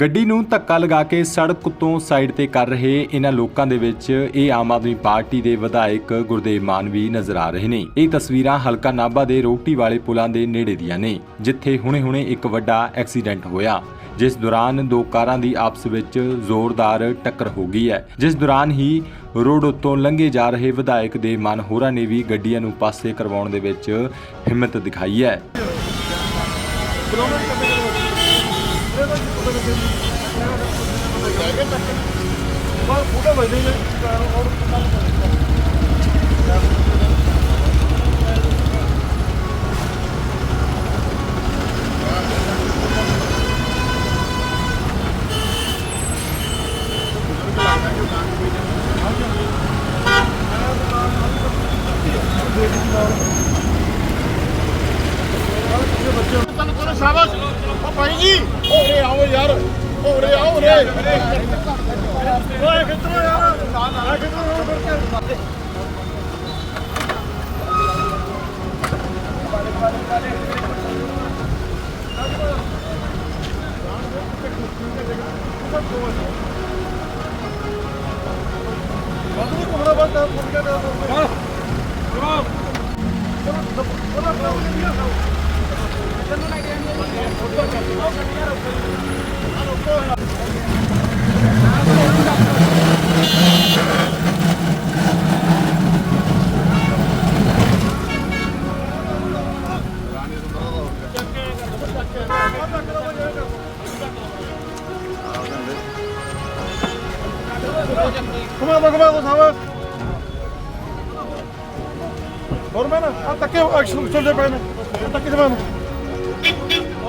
ਗੱਡੀ ਨੂੰ ਧੱਕਾ ਲਗਾ ਕੇ ਸੜਕ ਤੋਂ ਸਾਈਡ ਤੇ ਕਰ ਰਹੇ ਇਹਨਾਂ ਲੋਕਾਂ ਦੇ ਵਿੱਚ ਇਹ ਆਮ ਆਦਮੀ ਪਾਰਟੀ ਦੇ ਵਿਧਾਇਕ ਗੁਰਦੇਵ ਮਾਨ ਵੀ ਨਜ਼ਰ ਆ ਰਹੇ ਨੇ। ਇਹ ਤਸਵੀਰਾਂ ਹਲਕਾ ਨਾਭਾ ਦੇ ਰੋਟੀ ਵਾਲੇ ਪੁਲਾਂ ਦੇ ਨੇੜੇ ਦੀਆਂ ਨੇ, ਜਿੱਥੇ ਹੁਣੇ-ਹੁਣੇ ਇੱਕ ਵੱਡਾ ਐਕਸੀਡੈਂਟ ਹੋਇਆ। ਜਿਸ ਦੌਰਾਨ ਦੋ ਕਾਰਾਂ ਦੀ ਆਪਸ ਵਿੱਚ ਜ਼ੋਰਦਾਰ ਟੱਕਰ ਹੋ ਗਈ ਹੈ। ਜਿਸ ਦੌਰਾਨ ਹੀ ਰੋਡ ਉੱਤੋਂ ਲੰਘੇ ਜਾ ਰਹੇ ਵਿਧਾਇਕ ਦੇ ਮਨ ਹੋਰਾਂ ਨੇ ਵੀ ਗੱਡੀਆਂ ਨੂੰ ਪਾਸੇ ਕਰਵਾਉਣ ਦੇ ਵਿੱਚ ਹਿੰਮਤ ਦਿਖਾਈ ਹੈ। ਬਸ ਫੋਟੋ ਵਜਦੇ ਨੇ ਔਰ ਕੰਮ ਕਰਦੇ ਤਨ ਕਰੋ ਸ਼ਾਬਾਸ਼ ਓ ਭਾਈ ਜੀ ਓਰੇ ਆਓ ਯਾਰ। ਓਰੇ ਆਓ ਰੇ ਓਏ ਕਿੱਥੋਂ ਯਾਰ ਆ ਕਿੱਥੋਂ ਕਰਕੇ ਬਾਦੂ ਕੋਹਰਾ ਬੰਦਾ ਫੁੱਟ ਗਿਆ ਚਲੋ ਕਮਾ ਕਮਾ ਕੋ ਸਾਵਾ ਹੋਰ ਮੈਂ ਨਾ ਆ ਤੱਕੇ ਐਕਸ਼ਨ ਚੱਲਦੇ ਪਏ ਨੇ ਤੱਕੇ ਜਵਾਨ ਹੋਰ ਕਰ ਦੋ ਨਾ ਵੀ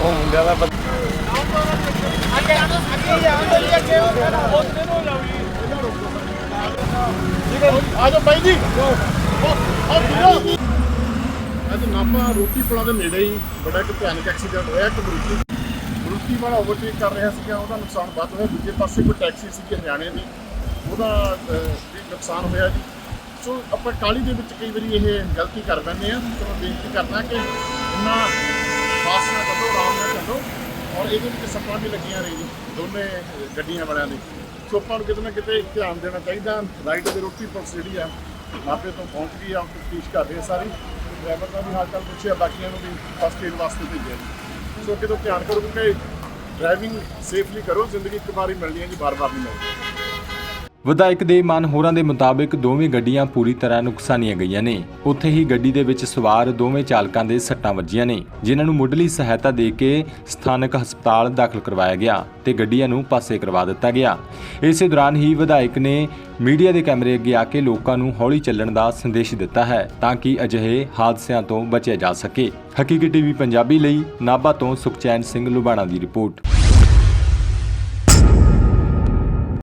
ਉਹ ਪਿੱਛੇ ਗੱਡੀ ਪਹਿਲੇ ਆ ਬੜੇ ਆ ਬੜੇ ਇਹ ਤਾਂ ਹੋਰ ਬੱਚੇ ਇਹ ਤਾਂ ਡਾਕਟਰ ਉਹ ਮੁੰਡਾ ਆ ਜਾ ਬਾਈ ਜੀ ਆ ਵੀਰੋ ਅੱਜ ਨਾਪਾ ਰੋਟੀ ਪੁਲਾਂ ਦੇ ਨੇੜੇ ਹੀ, ਬੜਾ ਇੱਕ ਭਿਆਨਕ ਐਕਸੀਡੈਂਟ ਹੋਇਆ, ਇੱਕ ਬਰੂਤੀ ਬਰੂਤੀ ਵਾਲਾ ਓਵਰਟੇਕ ਕਰ ਰਿਹਾ ਸੀਗਾ ਉਹਦਾ ਨੁਕਸਾਨ ਵੱਧ ਹੋਇਆ ਦੂਜੇ ਪਾਸੇ ਕੋਈ ਟੈਕਸੀ ਸੀਗੀ ਹਰਿਆਣੇ ਦੀ ਉਹਦਾ ਵੀ ਨੁਕਸਾਨ ਹੋਇਆ ਜੀ ਸੋ ਆਪਾਂ ਕਾਲੀ ਦੇ ਵਿੱਚ ਕਈ ਵਾਰੀ ਇਹ ਗਲਤੀ ਕਰ ਬੈਠੇ ਆ ਤੁਹਾਨੂੰ ਬੇਨਤੀ ਕਰਦਾ ਕਿ ਇੰਨਾ ਫਾਸਟ ਨਾ ਚੱਲੋ ਆਰਾਮ ਨਾਲ ਚੱਲੋ ਔਰ ਇਹਦੇ ਵਿੱਚ ਸੱਟਾਂ ਵੀ ਲੱਗੀਆਂ ਰਹੀ ਜੀ, ਦੋਨੇ ਗੱਡੀਆਂ ਵਾਲਿਆਂ ਦੀ। ਸੋ ਆਪਾਂ ਨੂੰ ਕਿਤੇ ਨਾ ਕਿਤੇ ਧਿਆਨ ਦੇਣਾ ਚਾਹੀਦਾ ਰਾਈਟ ਦੇ ਰੋਟੀ ਪੁਲਿਸ ਜਿਹੜੀ ਆ, ਮਾਪੇ ਤੋਂ ਪਹੁੰਚ ਗਈ ਆ ਤਫਤੀਸ਼ ਕਰ ਰਹੀ ਹੈ ਸਾਰੀ। ਡਰਾਈਵਰ ਦਾ ਵੀ ਹਾਲ ਚਾਲ ਪੁੱਛਿਆ, ਬਾਕੀਆਂ ਨੂੰ ਵੀ ਫਸਟ ਏਡ ਵਾਸਤੇ ਭੇਜਿਆ ਜੀ। ਸੋ ਕਿਤੇ ਧਿਆਨ ਕਰੋ ਕਿ ਡਰਾਈਵਿੰਗ ਸੇਫਲੀ ਕਰੋ, ਜ਼ਿੰਦਗੀ ਇੱਕ ਵਾਰ ਹੀ ਮਿਲਣੀ ਹੈ ਜੀ ਬਾਰ-ਬਾਰ ਨਹੀਂ ਮਿਲਦੀ। ਵਿਧਾਇਕ ਦੇ ਮਨ ਹੋਰਾਂ ਦੇ ਮੁਤਾਬਿਕ ਦੋਵੇਂ ਗੱਡੀਆਂ ਪੂਰੀ ਤਰ੍ਹਾਂ ਨੁਕਸਾਨੀਆਂ ਗਈਆਂ ਨੇ। ਉੱਥੇ ਹੀ ਗੱਡੀ ਦੇ ਵਿੱਚ ਸਵਾਰ ਦੋਵੇਂ ਚਾਲਕਾਂ ਦੇ ਸੱਟਾਂ ਵੱਜੀਆਂ ਨੇ, ਜਿਨ੍ਹਾਂ ਨੂੰ ਮੁੱਢਲੀ ਸਹਾਇਤਾ ਦੇ ਕੇ ਸਥਾਨਕ ਹਸਪਤਾਲ ਦਾਖਲ ਕਰਵਾਇਆ ਗਿਆ ਤੇ ਗੱਡੀਆਂ ਨੂੰ ਪਾਸੇ ਕਰਵਾ ਦਿੱਤਾ ਗਿਆ। ਇਸੇ ਦੌਰਾਨ ਹੀ ਵਿਧਾਇਕ ਨੇ ਮੀਡੀਆ ਦੇ ਕੈਮਰੇ ਅੱਗੇ ਆ ਕੇ ਲੋਕਾਂ ਨੂੰ ਹੌਲੀ ਚੱਲਣ ਦਾ ਸੰਦੇਸ਼ ਦਿੱਤਾ ਹੈ ਤਾਂ ਕਿ ਅਜਿਹੇ ਹਾਦਸਿਆਂ ਤੋਂ ਬਚਿਆ ਜਾ ਸਕੇ। ਹਕੀਕੀ ਟੀਵੀ ਪੰਜਾਬੀ ਲਈ ਨਾਭਾ ਤੋਂ ਸੁਖਚੈਨ ਸਿੰਘ ਲੁਬਾਣਾ ਦੀ ਰਿਪੋਰਟ।